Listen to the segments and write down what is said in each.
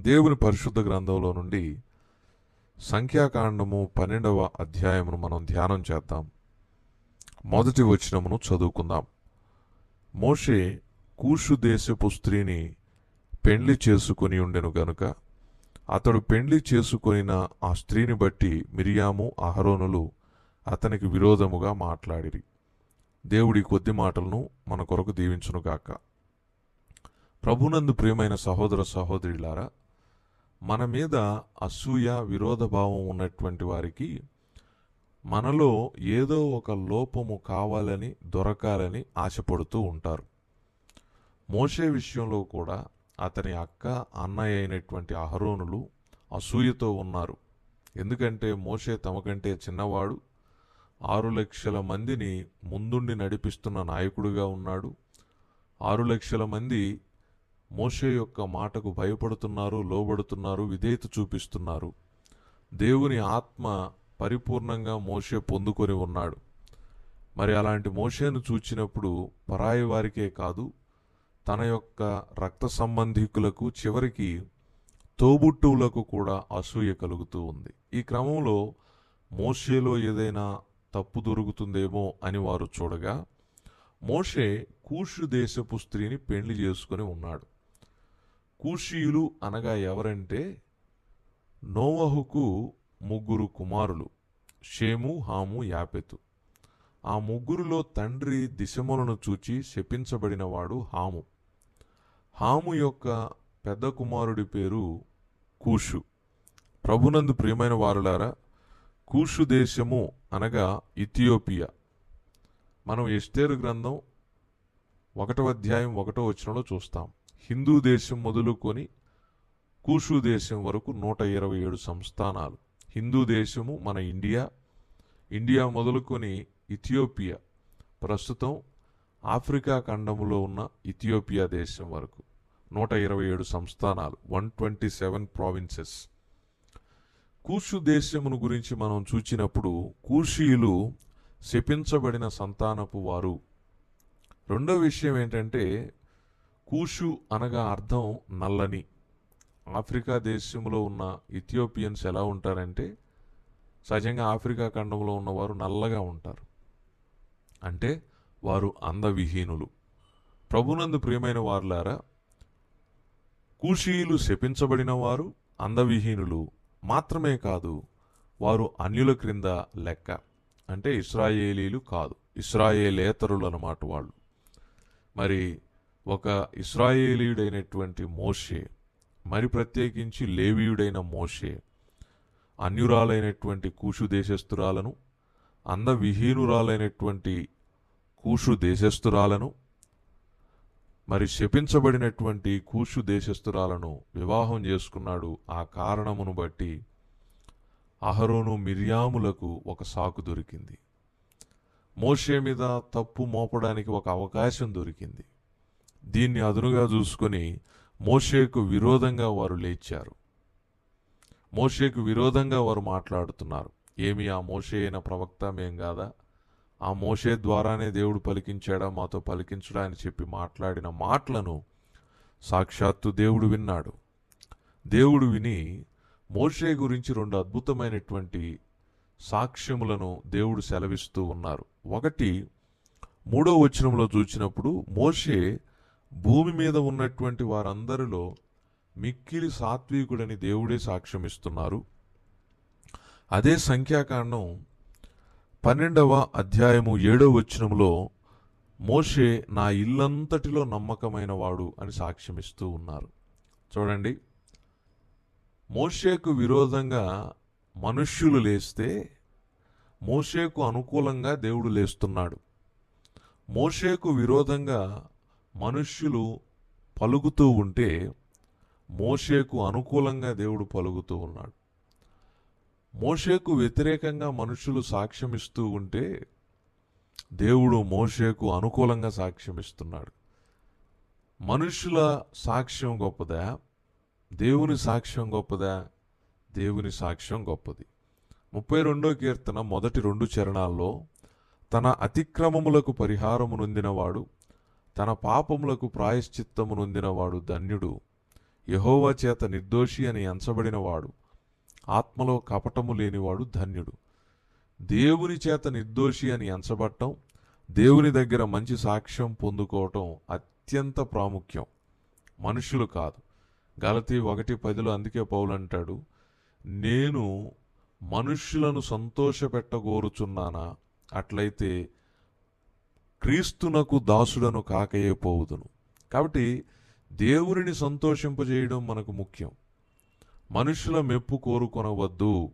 దేవుని పరిశుద్ధ గ్రంథంలో నుండి సంఖ్యాకాండము పన్నెండవ అధ్యాయమును మనం ధ్యానం చేద్దాం. మొదటి వచనమును చదువుకుందాం. మోషే కూషు దేశపు స్త్రీని పెండ్లి చేసుకొని ఉండెను గనుక అతడు పెండ్లి చేసుకొనిన ఆ స్త్రీని బట్టి మిరియాము అహరోనులు అతనికి విరోధముగా మాట్లాడిరి. దేవుడి కొద్ది మాటలను మన కొరకు దీవించునుగాక. ప్రభునందు ప్రియమైన సహోదర సహోదరులారా మన మీద అసూయ విరోధ భావం ఉన్నటువంటి వారికి మనలో ఏదో ఒక లోపము కావాలని దొరకాలని ఆశపడుతూ ఉంటారు. మోషే విషయంలో కూడా అతని అక్క అన్నయ్య అయినటువంటి అహరోనులు అసూయతో ఉన్నారు. ఎందుకంటే మోషే తమకంటే చిన్నవాడు ఆరు లక్షల మందిని ముందుండి నడిపిస్తున్న నాయకుడిగా ఉన్నాడు. ఆరు లక్షల మంది మోషే యొక్క మాటకు భయపడుతున్నారు లోబడుతున్నారు విధేయత చూపిస్తున్నారు. దేవుని ఆత్మ పరిపూర్ణంగా మోషే పొందుకొని ఉన్నాడు. మరి అలాంటి మోషేను చూచినప్పుడు పరాయి వారికే కాదు తన యొక్క రక్త సంబంధికులకు చివరికి తోబుట్టువులకు కూడా అసూయ కలుగుతూ ఉంది. ఈ క్రమంలో మోషేలో ఏదైనా తప్పు దొరుకుతుందేమో అని వారు చూడగా మోషే కూషు దేశపు స్త్రీని పెళ్ళి చేసుకుని ఉన్నాడు. కూషీయులు అనగా ఎవరంటే నోవహుకు ముగ్గురు కుమారులు షేము హాము యాపెతు. ఆ ముగ్గురులో తండ్రి దిశములను చూచి శపించబడినవాడు హాము. హాము యొక్క పెద్ద కుమారుడి పేరు కూషు. ప్రభునందు ప్రియమైన వారులారా కూషు దేశము అనగా ఇథియోపియా. మనం ఎస్టేరు గ్రంథం ఒకటో అధ్యాయం ఒకటో వచనంలో చూస్తాం. హిందూ దేశం మొదలుకొని కూషు దేశం వరకు నూట ఇరవై ఏడు సంస్థానాలు. హిందూ దేశము మన ఇండియా ఇండియా మొదలుకొని ఇథియోపియా ప్రస్తుతం ఆఫ్రికా ఖండములో ఉన్న ఇథియోపియా దేశం వరకు నూట ఇరవై ఏడు సంస్థానాలు one twenty seven provinces. Kush దేశమును గురించి మనం చూచినప్పుడు కూషీయులు శపించబడిన సంతానపు వారు. రెండో విషయం ఏంటంటే కూషు అనగా అర్థం నల్లని. ఆఫ్రికా దేశంలో ఉన్న ఇథియోపియన్స్ ఎలా ఉంటారంటే సహజంగా ఆఫ్రికా ఖండంలో ఉన్నవారు నల్లగా ఉంటారు. అంటే వారు అందవిహీనులు. ప్రభునందు ప్రియమైన వారులారా కూషీయులు శపించబడిన వారు అందవిహీనులు మాత్రమే కాదు వారు అన్యుల క్రింద లెక్క. అంటే ఇస్రాయేలీలు కాదు ఇస్రాయేలేతరులు అన్నమాట వాళ్ళు. మరి ఒక ఇస్రాయేలీయుడైనటువంటి మోషే మరి ప్రత్యేకించి లేవీయుడైన మోషే అన్యురాలైనటువంటి కూషు దేశస్థురాలను అందవిహీనురాలైనటువంటి కూషు దేశస్థురాలను మరి శపించబడినటువంటి కూషు దేశస్థురాలను వివాహం చేసుకున్నాడు. ఆ కారణమును బట్టి అహరోను మిర్యాములకు ఒక సాకు దొరికింది. మోషే మీద తప్పు మోపడానికి ఒక అవకాశం దొరికింది. దీన్ని అదునుగా చూసుకొని మోషేకు విరోధంగా వారు లేచారు. మోషేకు విరోధంగా వారు మాట్లాడుతున్నారు. ఏమి ఆ మోషే అయిన ప్రవక్త మేం కాదా? ఆ మోషే ద్వారానే దేవుడు పలికించాడా? మాతో పలికించడా అని చెప్పి మాట్లాడిన మాటలను సాక్షాత్తు దేవుడు విన్నాడు. దేవుడు విని మోషే గురించి రెండు అద్భుతమైనటువంటి సాక్ష్యములను దేవుడు సెలవిస్తూ ఉన్నారు. ఒకటి మూడో వచనంలో చూసినప్పుడు మోషే భూమి మీద ఉన్నటువంటి వారందరిలో మిక్కిలి సాత్వికుడని దేవుడే సాక్ష్యం ఇస్తున్నారు అదే సంఖ్యాకాండం పన్నెండవ అధ్యాయము ఏడవ వచనంలో మోషే నా ఇల్లంతటిలో నమ్మకమైన వాడు అని సాక్ష్యమిస్తూ ఉన్నారు. చూడండి. మోషేకు విరోధంగా మనుష్యులు లేస్తే మోషేకు అనుకూలంగా దేవుడు లేస్తున్నాడు. మోషేకు విరోధంగా మనుష్యులు పలుకుతూ ఉంటే మోషేకు అనుకూలంగా దేవుడు పలుకుతూ ఉన్నాడు. మోషేకు వ్యతిరేకంగా మనుషులు సాక్ష్యమిస్తూ ఉంటే దేవుడు మోషేకు అనుకూలంగా సాక్ష్యమిస్తున్నాడు. మనుషుల సాక్ష్యం గొప్పదా? దేవుని సాక్ష్యం గొప్పదా? దేవుని సాక్ష్యం గొప్పది. ముప్పై రెండో కీర్తన మొదటి రెండు చరణాల్లో తన అతిక్రమములకు పరిహారము నొందినవాడు తన పాపములకు ప్రాయశ్చిత్తము నొందినవాడు ధన్యుడు. యహోవ చేత నిర్దోషి అని ఎంచబడినవాడు. ఆత్మలో కపటము లేనివాడు ధన్యుడు. దేవుని చేత నిర్దోషి అని ఎంచబడటం దేవుని దగ్గర మంచి సాక్ష్యం పొందుకోవటం అత్యంత ప్రాముఖ్యం. మనుషులు కాదు. గలతి ఒకటి పదిలో అందుకే పౌలంటాడు నేను మనుష్యులను సంతోషపెట్టగోరుచున్నానా? అట్లయితే క్రీస్తునకు దాసుడను కాకయే పోవుదును. కాబట్టి దేవునిని సంతోషింపజేయడం మనకు ముఖ్యం. మనుషుల మెప్పు కోరుకొనవద్దు.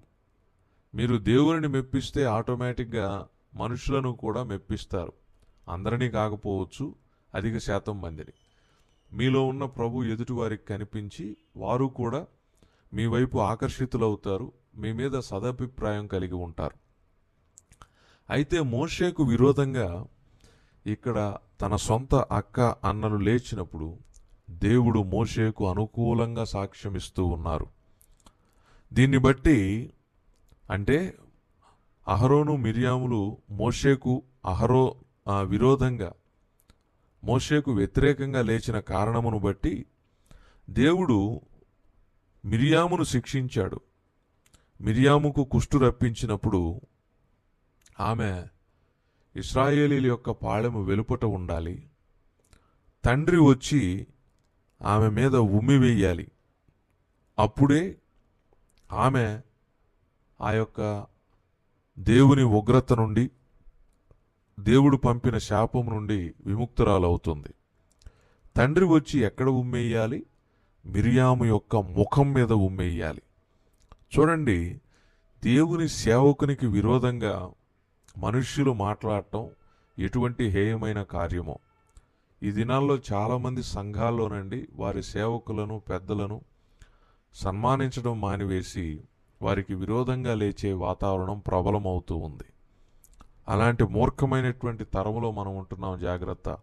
మీరు దేవునిని మెప్పిస్తే ఆటోమేటిక్గా మనుషులను కూడా మెప్పిస్తారు. అందరినీ కాకపోవచ్చు అధిక శాతం మందిని. మీలో ఉన్న ప్రభు ఎదుటివారికి కనిపించి వారు కూడా మీ వైపు ఆకర్షితులవుతారు మీ మీద సదభిప్రాయం కలిగి ఉంటారు. అయితే మోషేకు విరోధంగా ఇక్కడ తన సొంత అక్క అన్నలు లేచినప్పుడు దేవుడు మోషేకు అనుకూలంగా సాక్ష్యమిస్తూ ఉన్నారు. దీన్ని బట్టి అంటే అహరోను మిరియాములు మోషేకు అహరో ఆ, విరోధంగా మోషేకు వ్యతిరేకంగా లేచిన కారణమును బట్టి దేవుడు మిరియామును శిక్షించాడు. మిరియాముకు కుష్టు రప్పించినప్పుడు ఆమె ఇస్రాయేలీల యొక్క పాళెము వెలుపట ఉండాలి. తండ్రి వచ్చి ఆమె మీద ఉమ్మి వేయాలి. అప్పుడే ఆమె ఆ యొక్క దేవుని ఉగ్రత నుండి దేవుడు పంపిన శాపం నుండి విముక్తురాలవుతుంది. తండ్రి వచ్చి ఎక్కడ ఉమ్మేయాలి మిరియాము యొక్క ముఖం మీద ఉమ్మేయాలి చూడండి దేవుని సేవకునికి విరోధంగా మనుష్యులు మాట్లాడటం ఎటువంటి హేయమైన కార్యమో. ఈ దినాల్లో చాలామంది సంఘాల్లోనండి వారి సేవకులను పెద్దలను సన్మానించడం మానివేసి వారికి విరోధంగా లేచే వాతావరణం ప్రబలమవుతూ ఉంది. అలాంటి మూర్ఖమైనటువంటి తరములో మనం ఉంటున్నాం జాగ్రత్త.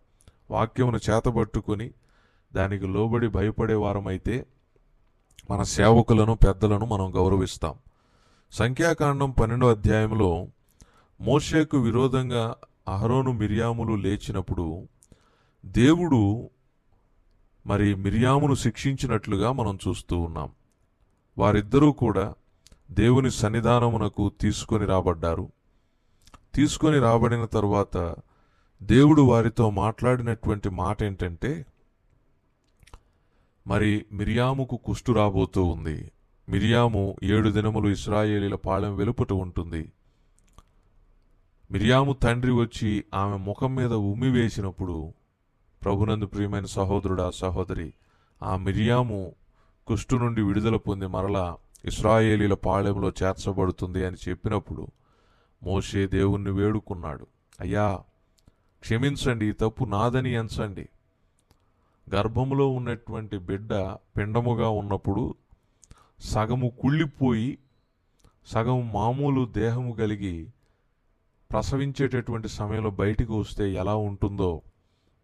వాక్యమును చేతబట్టుకుని దానికి లోబడి భయపడే వారమైతే మన సేవకులను పెద్దలను మనం గౌరవిస్తాం. సంఖ్యాకాండం పన్నెండో అధ్యాయంలో మోషేకు విరోధంగా అహరోను మిరియాములు లేచినప్పుడు దేవుడు మరి మిరియామును శిక్షించినట్లుగా మనం చూస్తూ ఉన్నాం. వారిద్దరూ కూడా దేవుని సన్నిధానమునకు తీసుకొని రాబడ్డారు. తీసుకొని రాబడిన తరువాత దేవుడు వారితో మాట్లాడినటువంటి మాట ఏంటంటే మరి మిరియాముకు కుష్టు రాబోతూ ఉంది. మిరియాము ఏడు దినములు ఇస్రాయేలీల పాళెం వెలుపుట ఉంటుంది. మిరియాము తండ్రి వచ్చి ఆమె ముఖం మీద ఉమ్మి వేసినప్పుడు ప్రభునందు ప్రియమైన సహోదరుడా సహోదరి ఆ మిరియాము కుష్టు నుండి విడుదల పొంది మరలా ఇస్రాయేలీల పాళెంలో చేర్చబడుతుంది అని చెప్పినప్పుడు మోషే దేవుణ్ణి వేడుకున్నాడు. అయ్యా క్షమించండి ఈ తప్పు నాదని ఎంచండి. గర్భములో ఉన్నటువంటి బిడ్డ పిండముగా ఉన్నప్పుడు సగము కుళ్ళిపోయి సగం మామూలు దేహము కలిగి ప్రసవించేటటువంటి సమయంలో బయటికి వస్తే ఎలా ఉంటుందో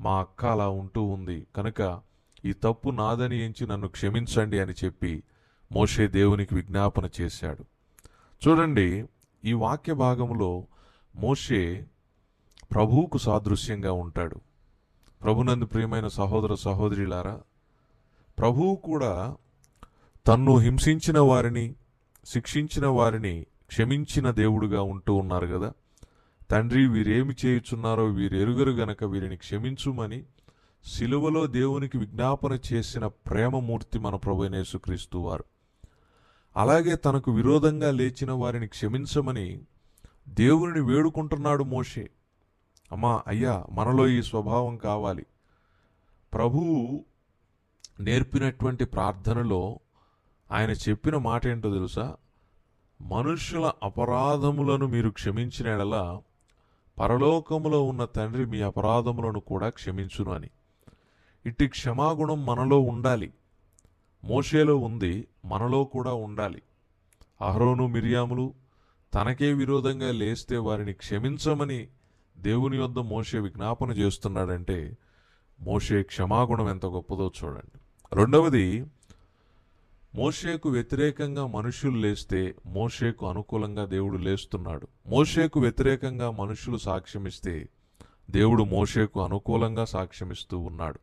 మా అక్క అలా ఉంటూ ఉంది. కనుక ఈ తప్పు నాదని ఎంచి నన్ను క్షమించండి అని చెప్పి మోషే దేవునికి విజ్ఞాపన చేశాడు. చూడండి ఈ వాక్య భాగంలో మోషే ప్రభువుకు సాదృశ్యంగా ఉంటాడు. ప్రభునందు ప్రియమైన సహోదర సహోదరిలారా ప్రభువు కూడా తన్ను హింసించిన వారిని శిక్షించిన వారిని క్షమించిన దేవుడుగా ఉంటూ ఉన్నారు కదా. తండ్రి వీరేమి చేయుచున్నారో వీరెరుగరు గనక వీరిని క్షమించుమని సిలువలో దేవునికి విజ్ఞాపన చేసిన ప్రేమమూర్తి మన ప్రభు యేసుక్రీస్తు వారు. అలాగే తనకు విరోధంగా లేచిన వారిని క్షమించమని దేవుని వేడుకుంటున్నాడు మోషే. అమ్మా అయ్యా మనలో ఈ స్వభావం కావాలి. ప్రభువు నేర్పినటువంటి ప్రార్థనలో ఆయన చెప్పిన మాట ఏంటో తెలుసా? మనుషుల అపరాధములను మీరు క్షమించిన ఎడలా పరలోకములో ఉన్న తండ్రి మీ అపరాధములను కూడా క్షమించును అని. ఇట్టి క్షమాగుణం మనలో ఉండాలి. మోషేలో ఉంది మనలో కూడా ఉండాలి. అహరోను మిరియాములు తనకే విరోధంగా లేస్తే వారిని క్షమించమని దేవుని వద్ద మోషే విజ్ఞాపన చేస్తున్నాడంటే మోషే క్షమాగుణం ఎంత గొప్పదో చూడండి. రెండవది మోషేకు వ్యతిరేకంగా మనుషులు లేస్తే మోషేకు అనుకూలంగా దేవుడు లేస్తున్నాడు. మోషేకు వ్యతిరేకంగా మనుషులు సాక్ష్యమిస్తే దేవుడు మోషేకు అనుకూలంగా సాక్ష్యమిస్తూ ఉన్నాడు.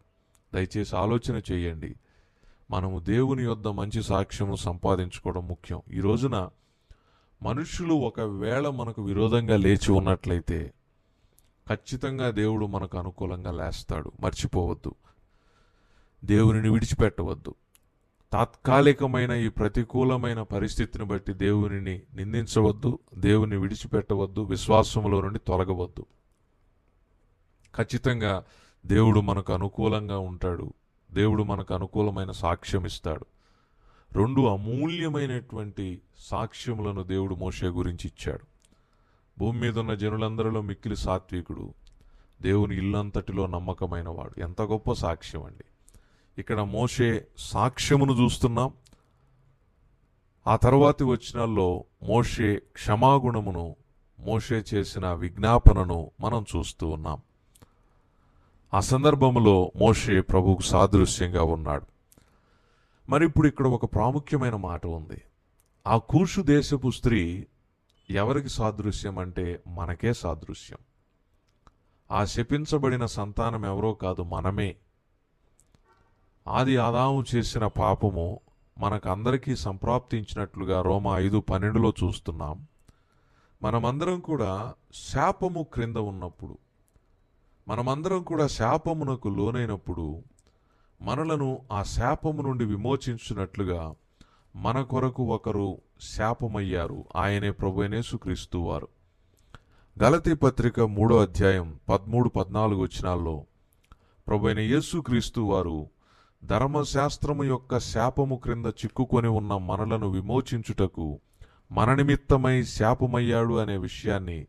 దయచేసి ఆలోచన చేయండి. మనము దేవుని యొద్ద మంచి సాక్ష్యము సంపాదించుకోవడం ముఖ్యం. ఈ రోజున మనుషులు ఒకవేళ మనకు విరోధంగా లేచి ఉన్నట్లయితే ఖచ్చితంగా దేవుడు మనకు అనుకూలంగా లేస్తాడు. మర్చిపోవద్దు. దేవునిని విడిచిపెట్టవద్దు. తాత్కాలికమైన ఈ ప్రతికూలమైన పరిస్థితిని బట్టి దేవునిని నిందించవద్దు దేవుని విడిచిపెట్టవద్దు విశ్వాసములో నుండి తొలగవద్దు. ఖచ్చితంగా దేవుడు మనకు అనుకూలంగా ఉంటాడు. దేవుడు మనకు అనుకూలమైన సాక్ష్యం ఇస్తాడు. రెండు అమూల్యమైనటువంటి సాక్ష్యములను దేవుడు మోషే గురించి ఇచ్చాడు. భూమి మీద ఉన్న జనులందరిలో మిక్కిలి సాత్వికుడు. దేవుని ఇల్లంతటిలో నమ్మకమైన వాడు ఎంత గొప్ప సాక్ష్యం అండి. ఇక్కడ మోషే సాక్ష్యమును చూస్తున్నాం. ఆ తర్వాతి వచనాల్లో మోషే క్షమాగుణమును మోషే చేసిన విజ్ఞాపనను మనం చూస్తూ ఉన్నాం. ఆ సందర్భంలో మోషే ప్రభువుకు సాదృశ్యంగా ఉన్నాడు. మరి ఇప్పుడు ఇక్కడ ఒక ప్రాముఖ్యమైన మాట ఉంది. ఆ కూషు దేశపు స్త్రీ ఎవరికి సాదృశ్యం అంటే మనకే సాదృశ్యం. ఆ శపించబడిన సంతానం ఎవరో కాదు మనమే. ఆది ఆదాము చేసిన పాపము మనకందరికీ సంప్రాప్తించినట్లుగా రోమ ఐదు పన్నెండులో చూస్తున్నాం. మనమందరం కూడా శాపము క్రింద ఉన్నప్పుడు మనమందరం కూడా శాపమునకు లోనైనప్పుడు మనలను ఆ శాపము నుండి విమోచించినట్లుగా మన కొరకు ఒకరు శాపమయ్యారు. ఆయనే ప్రభునేసుక్రీస్తు వారు. గలతీ పత్రిక మూడో అధ్యాయం పదమూడు పద్నాలుగు వచ్చినాల్లో ప్రభుైన యేసుక్రీస్తు వారు ధర్మశాస్త్రము యొక్క శాపము క్రింద చిక్కుకొని ఉన్న మనలను విమోచించుటకు మన నిమిత్తమై శాపమయ్యాడు అనే విషయాన్ని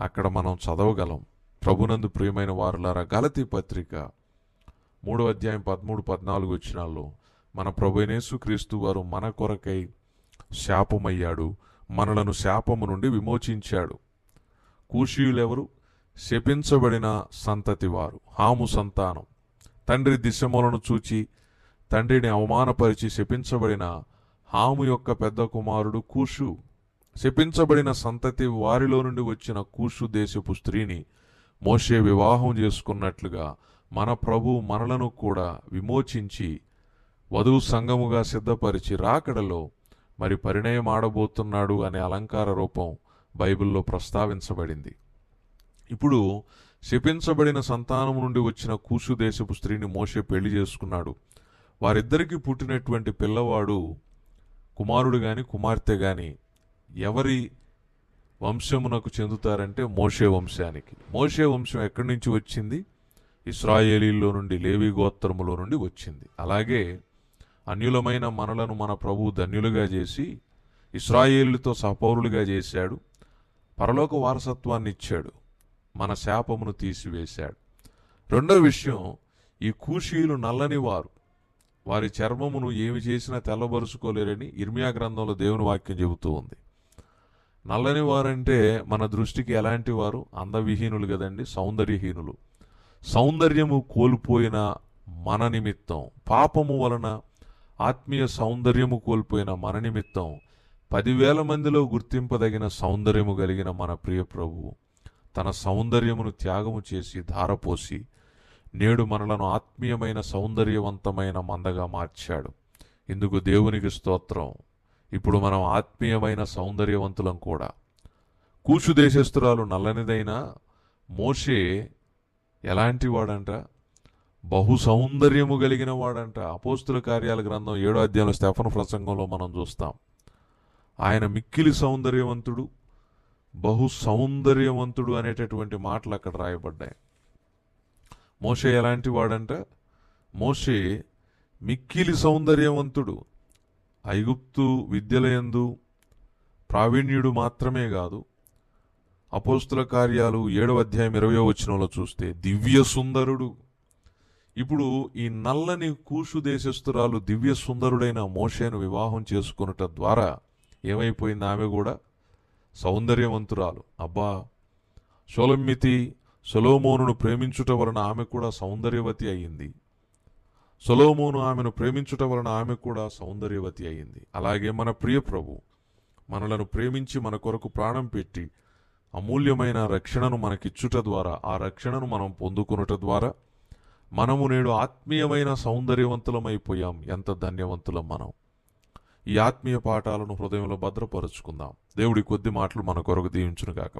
అక్కడ మనం చదవగలం. ప్రభునందు ప్రియమైన వారులారా గలతి పత్రిక మూడో అధ్యాయం పదమూడు పద్నాలుగు వచ్చినాల్లో మన ప్రభునేసుక్రీస్తు వారు మన కొరకై శాపమయ్యాడు మనలను శాపము నుండి విమోచించాడు. కూషియులెవరు? శపించబడిన సంతతి వారు హాము సంతానం. తండ్రి దిశములను చూచి తండ్రిని అవమానపరిచి శపించబడిన హాము యొక్క పెద్ద కుమారుడు కూషు. శపించబడిన సంతతి వారిలో నుండి వచ్చిన కూషు దేశపు స్త్రీని మోషే వివాహం చేసుకున్నట్లుగా మన ప్రభు మనలను కూడా విమోచించి వధువు సంగముగా సిద్ధపరిచి రాకడలో మరి పరిణయం ఆడబోతున్నాడు అనే అలంకార రూపం బైబిల్లో ప్రస్తావించబడింది. ఇప్పుడు శపించబడిన సంతానం నుండి వచ్చిన కూసు దేశపు స్త్రీని మోసే పెళ్ళి చేసుకున్నాడు. వారిద్దరికి పుట్టినటువంటి పిల్లవాడు కుమారుడు గాని కుమార్తె గాని ఎవరి వంశమునకు చెందుతారంటే మోషే వంశానికి. మోషే వంశం ఎక్కడి నుంచి వచ్చింది? ఇస్రాయేలీల్లో నుండి లేవి గోత్రములో నుండి వచ్చింది. అలాగే అన్యులమైన మనలను మన ప్రభు ధన్యులుగా చేసి ఇస్రాయేలుతో సహపౌరులుగా చేశాడు. పరలోక వారసత్వాన్ని ఇచ్చాడు మన శాపమును తీసివేశాడు. రెండో విషయం ఈ కూషీలు నల్లని వారు. వారి చర్మమును ఏమి చేసినా తెల్లబరుచుకోలేరని ఇర్మియా గ్రంథంలో దేవుని వాక్యం చెబుతూ ఉంది. నల్లని వారంటే మన దృష్టికి ఎలాంటి వారు? అందవిహీనులు కదండి సౌందర్యహీనులు. సౌందర్యము కోల్పోయిన మన నిమిత్తం పాపము వలన ఆత్మీయ సౌందర్యము కోల్పోయిన మన నిమిత్తం పదివేల మందిలో గుర్తింపదగిన సౌందర్యము కలిగిన మన ప్రియ ప్రభువు. తన సౌందర్యమును త్యాగము చేసి ధారపోసి నేడు మనలను ఆత్మీయమైన సౌందర్యవంతమైన మందగా మార్చాడు. ఇందుకు దేవునికి స్తోత్రం. ఇప్పుడు మనం ఆత్మీయమైన సౌందర్యవంతులం కూడా. కూచు దేశస్తురాలు నల్లనిదైన మోషే ఎలాంటి వాడంట? బహు సౌందర్యము కలిగిన వాడంట. అపోస్తుల కార్యాల గ్రంథం ఏడో అధ్యాయంలో స్టెఫన్ ప్రసంగంలో మనం చూస్తాం. ఆయన మిక్కిలి సౌందర్యవంతుడు. బహు సౌందర్యవంతుడు అనేటటువంటి మాటలు అక్కడ రాయబడ్డాయి. మోషే ఎలాంటి వాడంట? మోషే మిక్కిలి సౌందర్యవంతుడు. ఐగుప్తు విద్యలయందు ప్రావీణ్యుడు మాత్రమే కాదు. అపోస్తుల కార్యాలు ఏడవ అధ్యాయం ఇరవయో వచనంలో చూస్తే దివ్య సుందరుడు. ఇప్పుడు ఈ నల్లని కూషు దేశస్థురాలు దివ్య సుందరుడైన మోషేను వివాహం చేసుకునుట ద్వారా ఏమైపోయింది ఆమె కూడా? సౌందర్యవంతురాలు. అబ్బా! షోలమ్మితి సొలోమోనును ప్రేమించుట వలన ఆమె కూడా సౌందర్యవతి అయింది సొలోమోను ఆమెను ప్రేమించుట వలన ఆమె కూడా సౌందర్యవతి అయింది అలాగే మన ప్రియ ప్రభు మనలను ప్రేమించి మన కొరకు ప్రాణం పెట్టి అమూల్యమైన రక్షణను మనకిచ్చుట ద్వారా ఆ రక్షణను మనం పొందుకునుట ద్వారా మనము నేడు ఆత్మీయమైన సౌందర్యవంతులమైపోయాం. ఎంత ధన్యవంతులం మనం. ఈ ఆత్మీయ పాఠాలను హృదయంలో భద్రపరుచుకుందాం. దేవుడి కొద్ది మాటలు మన కొరకు దీవించును గాక